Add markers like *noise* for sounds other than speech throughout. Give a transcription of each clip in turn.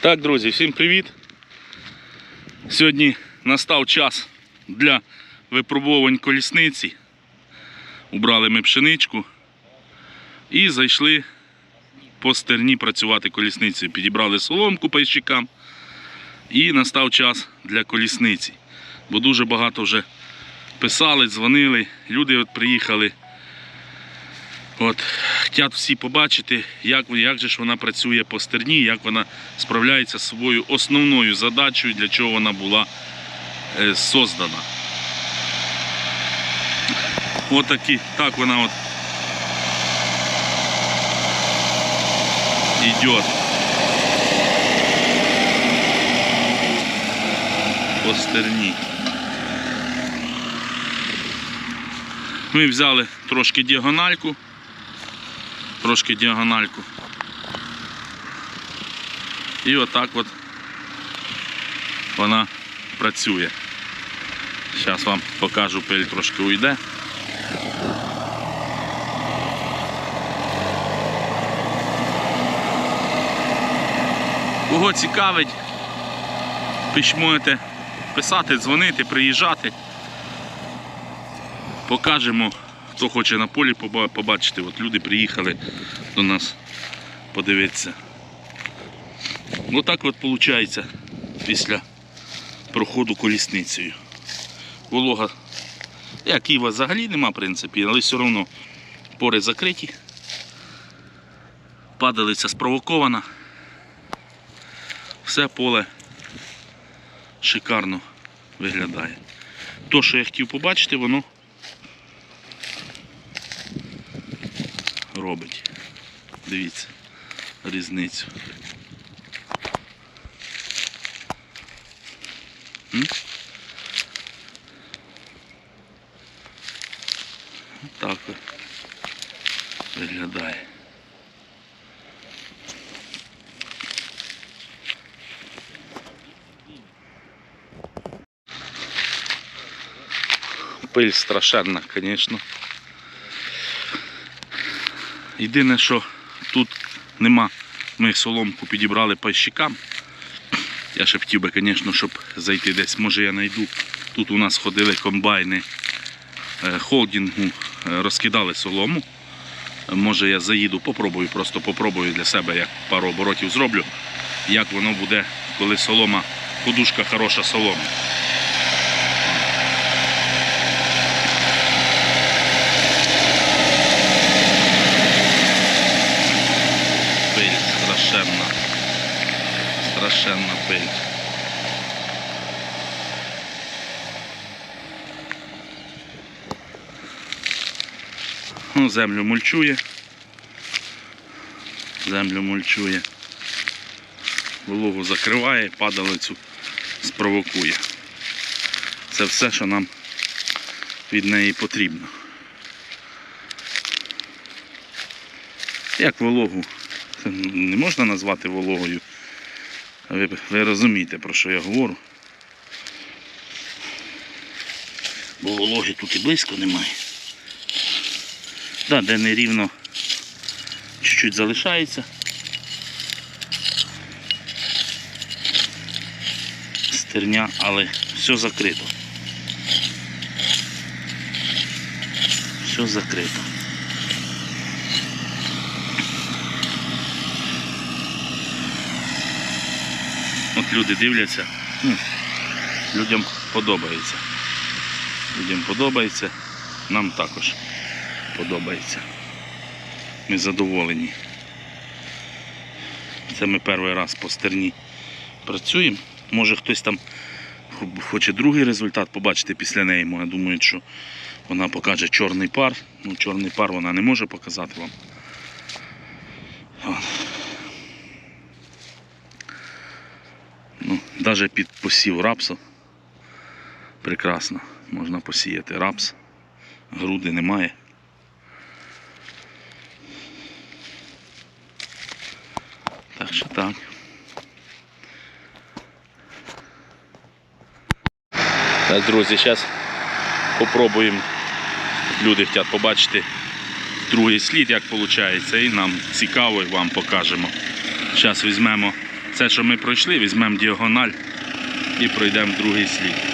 Так, друзі, всім привіт. Сьогодні настав час для випробувань колісниці. Убрали ми пшеничку і зайшли по стерні працювати колісницею. Підібрали соломку пайщикам і настав час для колісниці. Бо дуже багато вже писали, дзвонили, люди от приїхали. От, хотять всі побачити, як, як же ж вона працює по стерні, як вона справляється з своєю основною задачею, для чого вона була е, создана. От такі, так вона от йде. По стерні. Ми взяли трошки діагональку трошки діагональку. І отак от вона працює. Зараз вам покажу, пиль трошки уйде. Кого цікавить, можете писати, дзвонити, приїжджати. Покажемо Хто хоче на полі побачити, от люди приїхали до нас подивитися. Отак от виходить після проходу колісницею. Волога, як і взагалі нема, в принципі, але все одно пори закриті. Падалиця спровокована. Все поле шикарно виглядає. То, що я хотів побачити, воно робить. Дивіться різницю. М? Так от виглядає. Пиль страшенна, звісно. Єдине, що тут нема, ми соломку підібрали пайщикам. Я ще б хотів би, звісно, щоб зайти десь. Може я знайду. Тут у нас ходили комбайни е, холдингу, е, розкидали солому. Може я заїду, попробую, просто попробую для себе, як пару оборотів зроблю, як воно буде, коли солома, подушка хороша солома. Пиль страшенна. Страшенна пиль. Ну, землю мульчує. Землю мульчує. Вологу закриває, падалицю спровокує. Це все, що нам від неї потрібно. Як вологу це не можна назвати вологою. Ви, ви розумієте, про що я говорю. Бо вологи тут і близько немає. Да, де нерівно чуть-чуть залишається. Стерня, але все закрито. Все закрито. От люди дивляться, ну, людям подобається. Людям подобається, нам також подобається. Ми задоволені. Це ми перший раз по стерні працюємо. Може хтось там хоче другий результат побачити після неї. Може думають, що вона покаже чорний пар. Ну, чорний пар вона не може показати вам. Ну, Навіть під посів рапсу прекрасно. Можна посіяти рапс. Груди немає. Так що так. Так, друзі, зараз попробуємо. Люди хочуть побачити другий слід, як виходить, і нам цікаво і вам покажемо. Зараз візьмемо Це, що ми пройшли, візьмемо діагональ і пройдемо другий слід.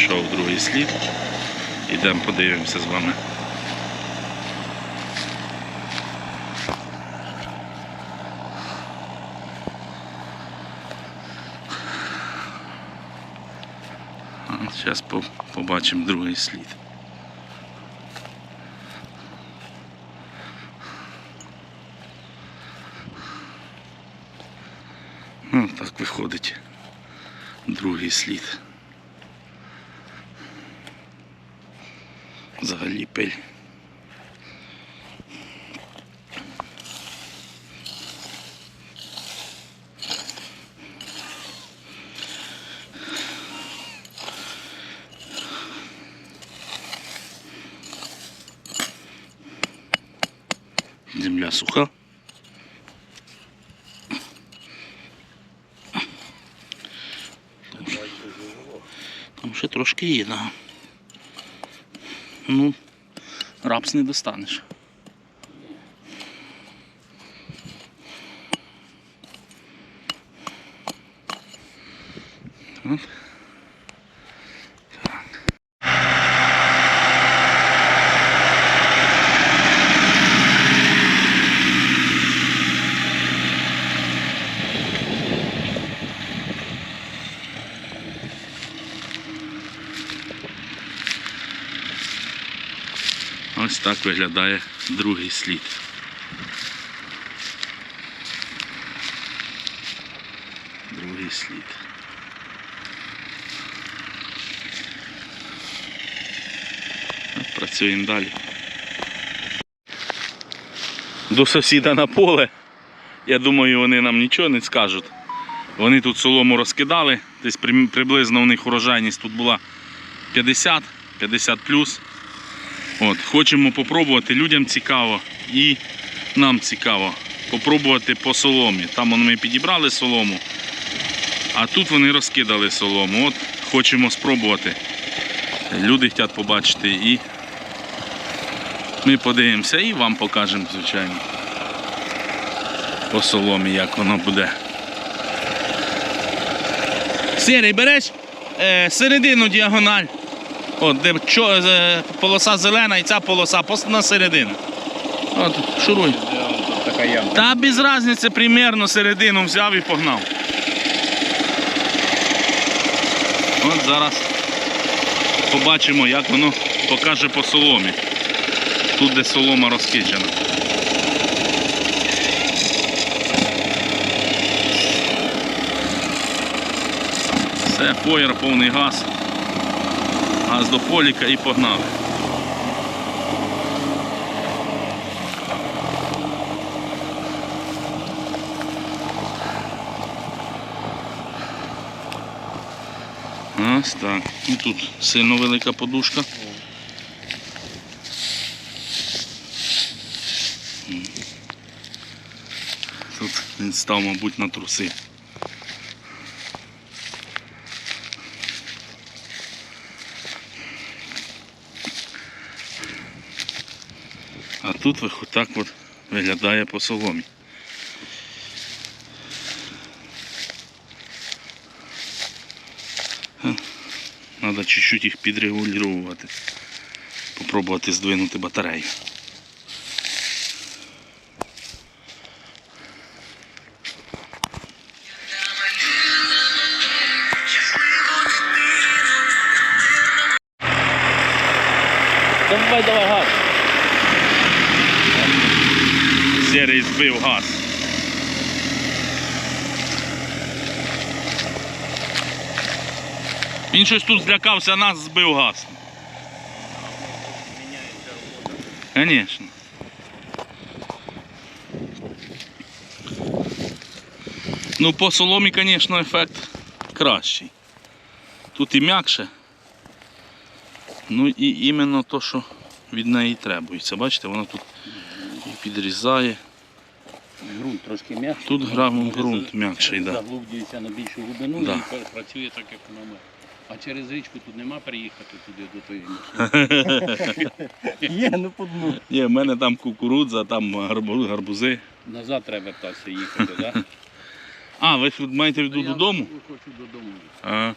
Пішов другий слід. Ідемо подивимося з вами. Зараз побачимо другий слід. Ну, так виходить другий слід. Взагалі пиль. Земля суха. Там ще трошки є, да. Ну, рапс не достанеш. От. Так виглядає другий слід. Другий слід. Працюємо далі. До сусіда на поле. Я думаю, вони нам нічого не скажуть. Вони тут солому розкидали, десь приблизно у них урожайність тут була 50, 50 плюс. От, хочемо попробувати, людям цікаво і нам цікаво попробувати по соломі. Там ми підібрали солому, а тут вони розкидали солому. От хочемо спробувати. Люди хочуть побачити і ми подивимося і вам покажемо, звичайно. По соломі, як воно буде. Сірий, береш е, середину діагональ. От, де чо, е, полоса зелена і ця полоса на середину. От, шуруй. Та без різниці примерно середину взяв і погнав. От зараз побачимо, як воно покаже по соломі. Тут, де солома розкиджена. Все, поєр, повний газ. Газ до поліка і погнали. Ось так. І тут сильно велика подушка. Тут він став, мабуть, на труси. Тут так от виглядає по соломі. Треба чуть-чуть їх підрегулювати. Попробувати здвинути батарею. Давай, давай газ. Серий збив газ. Він щось тут злякався, нас збив газ. Звісно. Ну, по соломі, звісно, ефект кращий. Тут і м'якше. Ну і іменно то, що від неї требується. Бачите, вона тут підрізає. Ґрунт трошки м'якший. Тут грам ґрунт м'якший, да. Заглублюється на більшу глибину Да. і працює так, як воно має. А через річку тут нема приїхати туди до тої машини. *laughs* Є, ну по дну. Є, в мене там кукурудза, там гарбу- гарбузи. Назад треба вертатися їхати, так? *laughs* А, ви ж маєте в виду додому? Хочу додому. А,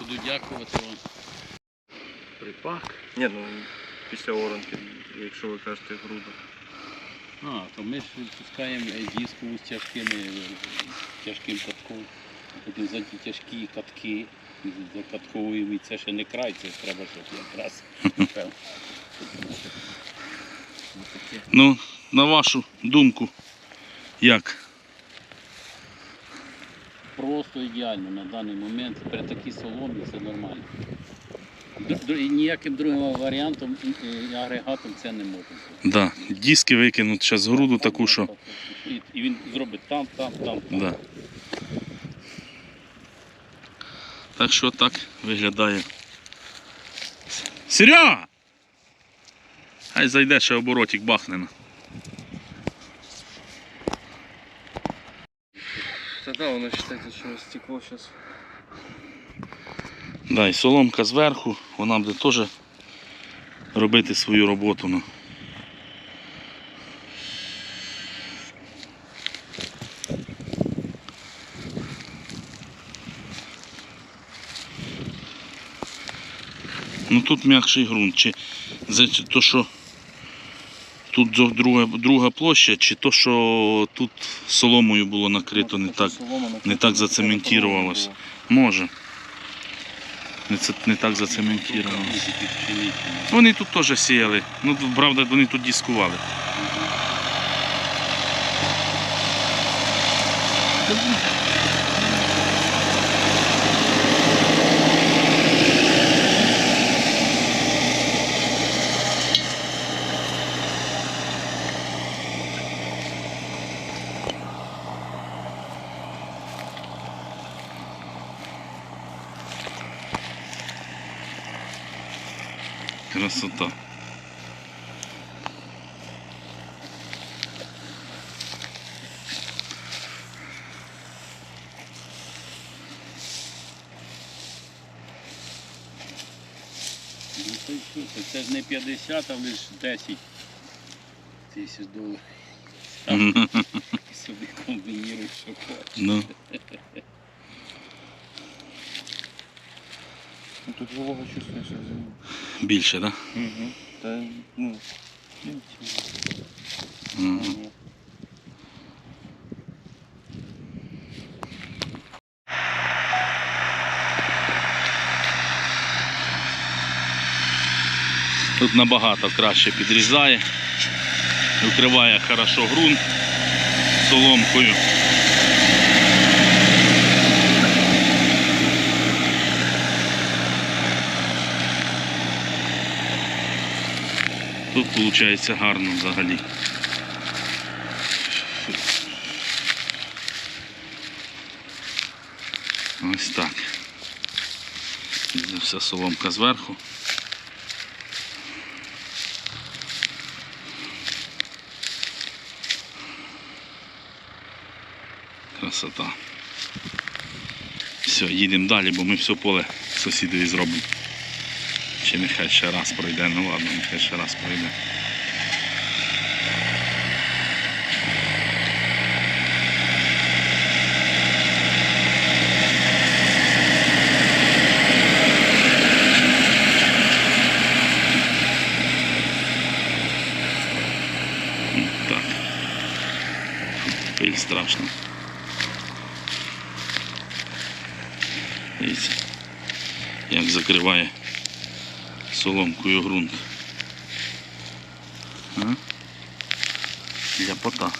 Буду дякувати вам. Припак. Ні, ну після оранки, якщо ви кажете грудо. А, то ми ж пускаємо е, диску з тяжкими, е, тяжким катком. Потім за ті тяжкі катки закатковуємо, і це ще не край, це треба, щоб якраз. ну, на вашу думку, як? Просто ідеально на даний момент. При такій соломі це нормально. Ніяким другим варіантом і- і агрегатом це не може. Да. Диски викинуть зараз груду таку, що. І, він зробить там, там, там. там. Да. Так що так виглядає. Серега! Хай зайде ще оборотик бахне. Та да, воно вважається, що стекло зараз. Да, і соломка зверху, вона буде теж робити свою роботу. Ну. Ну тут м'якший ґрунт. Чи то, що тут друга, друга площа, чи то, що тут соломою було накрито не так. не так зацементувалось. Може. Не, не так зацементировано. Вони тут теж сіяли. Ну, правда, вони тут дискували. Красота. Ну, це, що це? це ж не 50, а лише 10 тисяч доларів. І собі комбініруєш, що хочеш. Ну, тут волога чувствуєш. Більше, так? Угу. Та, ну, Да? Угу. Тут набагато краще підрізає, викриває хорошо ґрунт соломкою. Тут виходить гарно взагалі. Ось так. Це Вся соломка зверху. Красота. Все, їдемо далі, бо ми все поле сусідові зробимо. Чи нехай ще раз пройде, ну ладно, нехай ще раз пройде. Пиль страшно. Дивіться, як закриває соломкою ґрунт. Ляпота.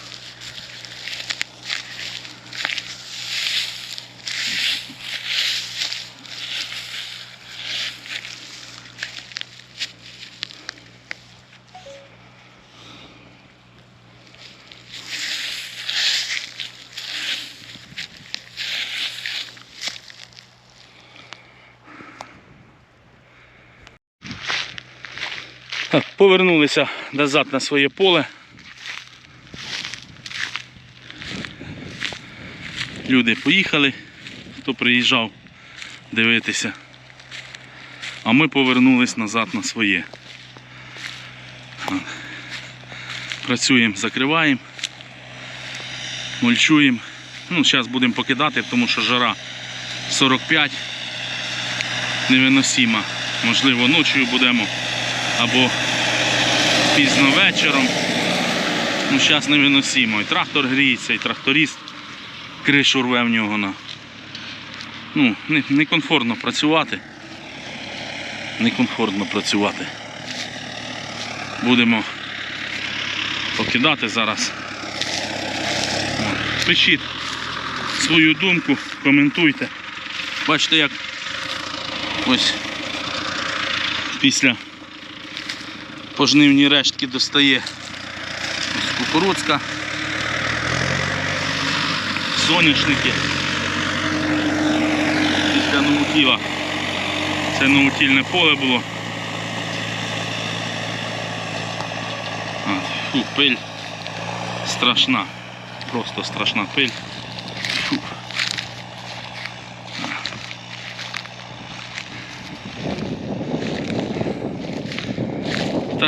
Так, Повернулися назад на своє поле. Люди поїхали, хто приїжджав дивитися. А ми повернулись назад на своє. Працюємо, закриваємо, мульчуємо. Ну, зараз будемо покидати, тому що жара 45 невиносима. Можливо, ночою будемо або пізно вечором. Ну, зараз невиносимо. І трактор гріється, і тракторист кришу рве в нього на. Ну, не- некомфортно працювати. Некомфортно працювати. Будемо покидати зараз. Пишіть свою думку, коментуйте. Бачите, як ось після пожнивні рештки достає ось кукурудзка, соняшники. Після наутіла. Це наутільне поле було. Фу, пиль страшна. Просто страшна пиль.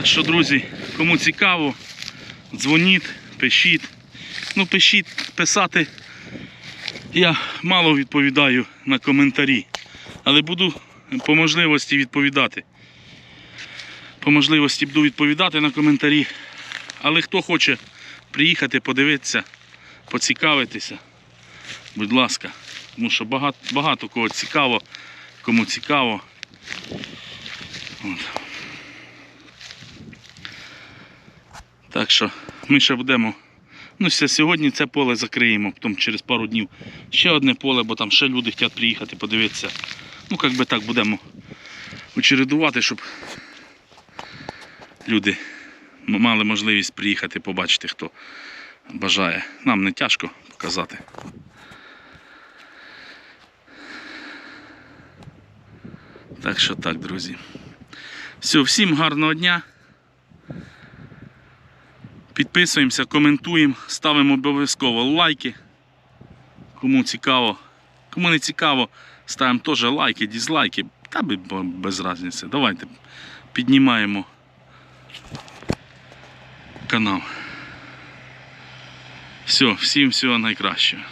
Що, друзі, кому цікаво, дзвоніть, пишіть. Ну, пишіть, писати. Я мало відповідаю на коментарі, але буду по можливості відповідати. По можливості буду відповідати на коментарі. Але хто хоче приїхати, подивитися, поцікавитися, будь ласка. Тому що багато, багато кого цікаво, кому цікаво. От. Так що ми ще будемо. Ну, сьогодні це поле закриємо, потім через пару днів ще одне поле, бо там ще люди хочуть приїхати подивитися. Ну, як би так будемо очередувати, щоб люди мали можливість приїхати, побачити, хто бажає. Нам не тяжко показати. Так що так, друзі. Все, всім гарного дня. Підписуємося, коментуємо, ставимо обов'язково лайки. Кому цікаво. Кому не цікаво, ставимо теж лайки, дізлайки. Та без різниці. Давайте піднімаємо канал. Все, всім всього найкращого.